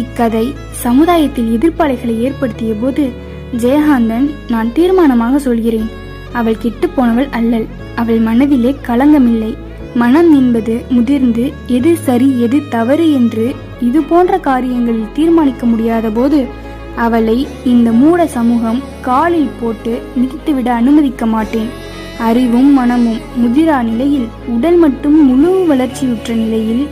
இக்கதை சமுதாயத்தில் எதிர்ப்பாளைகளை ஏற்படுத்திய போது ஜெயகாந்தன் நான் தீர்மானமாக சொல்கிறேன். அவள் கெட்டுப் போனவள் அல்லல் அவள் மனதிலே களங்கமில்லை. மனம் என்பது முதிர்ந்து எது சரி எது தவறு என்று இது போன்ற காரியங்களில் தீர்மானிக்க முடியாத போது அவளை இந்த மூட சமூகம் காலில் போட்டு மிதித்துவிட அனுமதிக்க மாட்டேன். அறிவும் மனமும் முதிரா நிலையில் உடல் மட்டும் முழு வளர்ச்சியுற்ற நிலையில்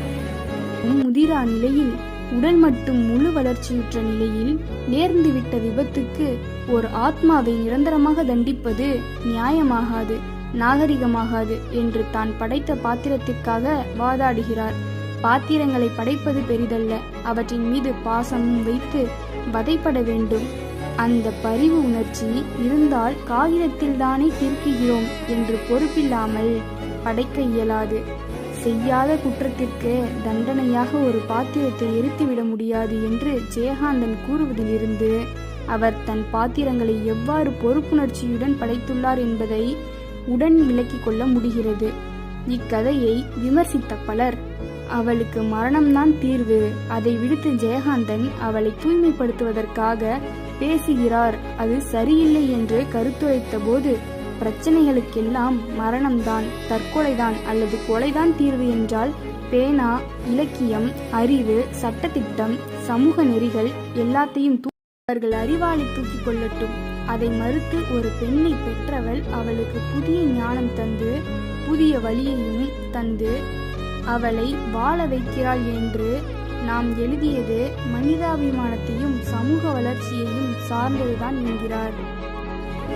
முதிரா நிலையில் உடல் மட்டும் முழு வளர்ச்சியுற்ற நிலையில் நேர்ந்துவிட்ட விபத்துக்கு ஒரு ஆத்மாவை நிரந்தரமாக தண்டிப்பது நியாயமாகாது நாகரிகமாகாது என்று தான் படைத்த பாத்திரத்திற்காக வாதாடுகிறார். பாத்திரங்களை படைப்பது பெரிதல்ல அவற்றின் மீது பாசமும் வைத்து வதைப்பட வேண்டும். அந்த பரிவு உணர்ச்சி இருந்தால் காகிதத்தில் தானே கிறுக்குகிறோம் என்று பொறுப்பில்லாமல் படைக்க இயலாது. செய்யாத குற்றத்திற்கு தண்டனையாக ஒரு பாத்திரத்தை எரித்துவிட முடியாது என்று ஜெயகாந்தன் கூறுவதிலிருந்து அவர் தன் பாத்திரங்களை எவ்வாறு பொறுப்புணர்ச்சியுடன் படைத்துள்ளார் என்பதை உடன் விளக்கிக் கொள்ள முடிகிறது. இக்கதையை விமர்சித்த பலர் அவளுக்கு மரணம்தான் தீர்வு. அதை விடுத்து ஜெயகாந்தன் அவளை தூய்மைப்படுத்துவதற்காக பேசுகிறார். அது சரியில்லை என்று கருத்துரைத்த போது பிரச்சனைகளுக்கெல்லாம் மரணம்தான் தற்கொலைதான் அல்லது கொலைதான் தீர்வு என்றால் பேனா இலக்கியம் அறிவு சட்டத்திட்டம் சமூக நெறிகள் எல்லாத்தையும் அவர்கள் அறிவாளி தூக்கிக் கொள்ளட்டும். அதை மறுத்து ஒரு பெண்ணை பெற்றவள் அவளுக்கு புதிய ஞானம் தந்து புதிய வழியையும் தந்து அவளை வாழ வைக்கிறாள் என்று நாம் எழுதியது மனிதாபிமானத்தையும் சமூக வளர்ச்சியையும் சார்ந்ததுதான் என்கிறார்.